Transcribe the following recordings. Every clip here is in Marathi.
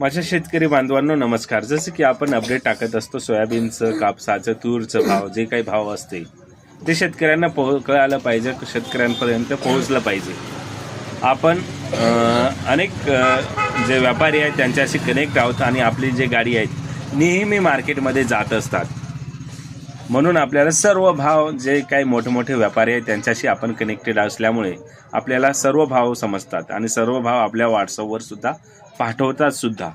माझ्या शेतकरी बांधवांनो नमस्कार. जसं की आपण अपडेट टाकत असतो सोयाबीनचं कापसाचं तूरचं भाव जे काही भाव असते ते शेतकऱ्यांना पोह कळालं पाहिजे शेतकऱ्यांपर्यंत पोहोचलं पाहिजे. आपण अनेक जे व्यापारी आहेत त्यांच्याशी कनेक्ट आहोत आणि आपली जे गाडी आहेत नेहमी मार्केटमध्ये जात असतात. म्हणून आपल्याला सर्व भाव जे काही मोठे मोठे व्यापारी आहेत त्यांच्याशी आपण कनेक्टेड असल्यामुळे आपल्याला सर्व भाव समजतात आणि सर्व भाव आपल्या व्हॉट्सअपवर सुद्धा पाठवतात सुद्धा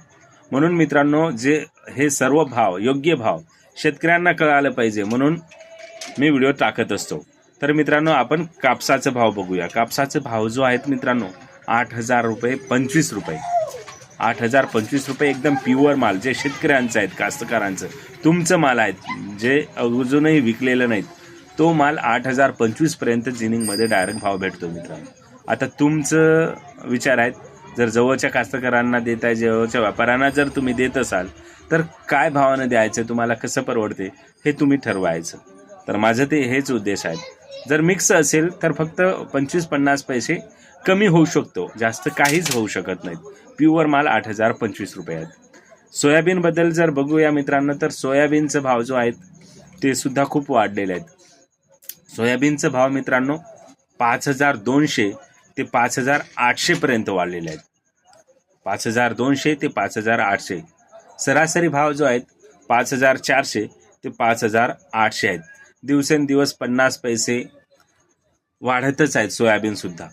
म्हणून मित्रांनो जे हे सर्व भाव योग्य भाव शेतकऱ्यांना कळालं पाहिजे म्हणून मी व्हिडिओ टाकत असतो. तर मित्रांनो आपण कापसाचा भाव बघूया. कापसाचा भाव जो आहेत मित्रांनो आठ हजार रुपये पंचवीस रुपये. आठ हजार पंचवीस रुपये एकदम प्युअर माल जे शेतकऱ्यांचं आहेत कास्तकारांचं. तुमचं माल आहेत जे अजूनही विकलेलं नाहीत तो माल आठ हजार पंचवीसपर्यंत जिनिंगमध्ये डायरेक्ट भाव भेटतो मित्रांनो. आता तुमचं विचार आहेत जर जवळच्या कास्तकारांना देत आहे जवळच्या व्यापाऱ्यांना जर तुम्ही देत असाल तर काय भावानं द्यायचं तुम्हाला कसं परवडते हे तुम्ही ठरवायचं. तर माझं ते हेच उद्देश आहेत जर मिक्स असेल तर फक्त पंचवीस पन्नास पैसे कमी होऊ शकतो. जास्त काहीच होऊ शकत नाहीत. प्युअर माल आठ हजार पंचवीस रुपये आहेत. सोयाबीनबद्दल जर बघूया मित्रांनो तर सोयाबीनचं भाव जो आहेत ते सुद्धा खूप वाढलेले आहेत. सोयाबीनचं भाव मित्रांनो पाच हजार दोनशे ते पाच हजार आठशेपर्यंत वाढलेले आहेत. पाच हजार दोनशे ते पाच हजार आठशे. सरासरी भाव जो आहेत पाच हजार चारशे ते पाच हजार आठशे आहेत. दिवसेंदिवस पन्नास पैसे वाढतच आहेत सोयाबीनसुद्धा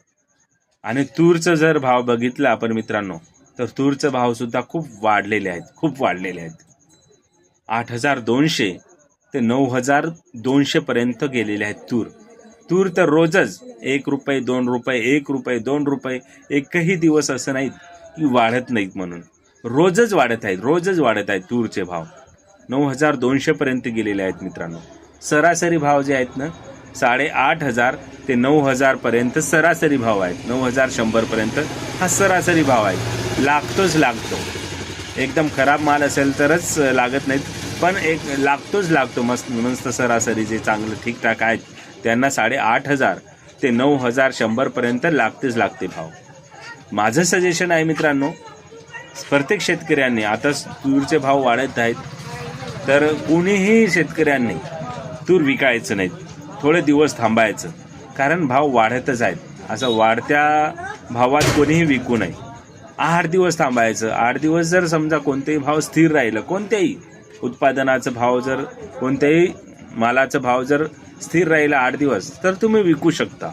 आणि तूरचं जर भाव बघितला आपण मित्रांनो तर तूरचं भावसुद्धा खूप वाढलेले आहेत खूप वाढलेले आहेत. आठ हजार दोनशे ते नऊ हजार दोनशेपर्यंत गेलेले आहेत तूर. तूर तर रोजच एक रुपये दोन रुपये एक रुपये दोन रुपये एकही दिवस असं नाहीत. की वाढत नाहीत म्हणून. रोजच वाढत आहेत रोजच वाढत आहेत तूरचे भाव. नऊ हजार दोनशेपर्यंत गेलेले आहेत मित्रांनो. सरासरी भाव जे आहेत ना साडेआठ हजार ते नऊ हजारपर्यंत सरासरी भाव आहेत. नऊ हजार शंभरपर्यंत हा सरासरी भाव आहे. लागतोच लागतो. एकदम खराब माल असेल तरच लागत नाहीत पण एक लागतोच लागतो. मस्त मस्त सरासरी जे चांगलं ठीकठाक आहेत त्यांना साडेआठ हजार ते नऊ हजार शंभरपर्यंत लागतेच लागते भाव. माझं सजेशन आहे मित्रांनो प्रत्येक शेतकऱ्यांनी आता तूरचे भाव वाढत आहेत तर कोणीही शेतकऱ्यांनी तूर विकायचं नाहीत थोडे दिवस थांबायचं कारण भाव वाढतच आहेत. असं वाढत्या भावात कोणीही विकू नये. आठ दिवस थांबायचं आठ दिवस जर समजा कोणतेही भाव स्थिर राहिलं कोणत्याही उत्पादनाचा भाव जर कोणत्याही मालाचा भाव जर स्थिर राहिला आठ दिवस तर तुम्ही विकू शकता.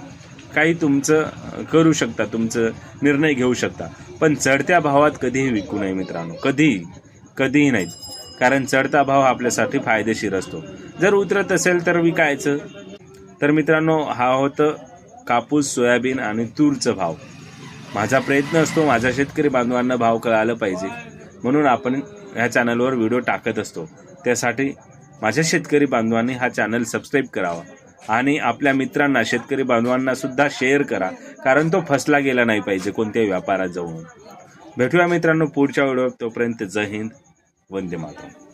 काही तुमचं करू शकता तुमचं निर्णय घेऊ शकता. पण चढत्या भावात कधीही विकू नये मित्रांनो कधीही कधीही नाहीत कारण चढता भाव आपल्यासाठी फायदेशीर असतो. जर उतरत असेल तर विकायचं. तर मित्रांनो हा होतं कापूस सोयाबीन आणि तूरचं भाव. माझा प्रयत्न असतो माझ्या शेतकरी बांधवांना भाव कळायला पाहिजे. म्हणून आपण ह्या चॅनलवर व्हिडिओ टाकत असतो. त्यासाठी माझ्या शेतकरी बांधवांनी हा चॅनल सबस्क्राईब करावा. आणि आपल्या मित्रांना शेतकरी बांधवांना सुद्धा शेअर करा. कारण तो फसला गेला नाही पाहिजे कोणत्याही व्यापारात जाऊन. भेटूया मित्रांनो पुढच्या व्हिडिओ तोपर्यंत जय हिंद वंदे मातरम.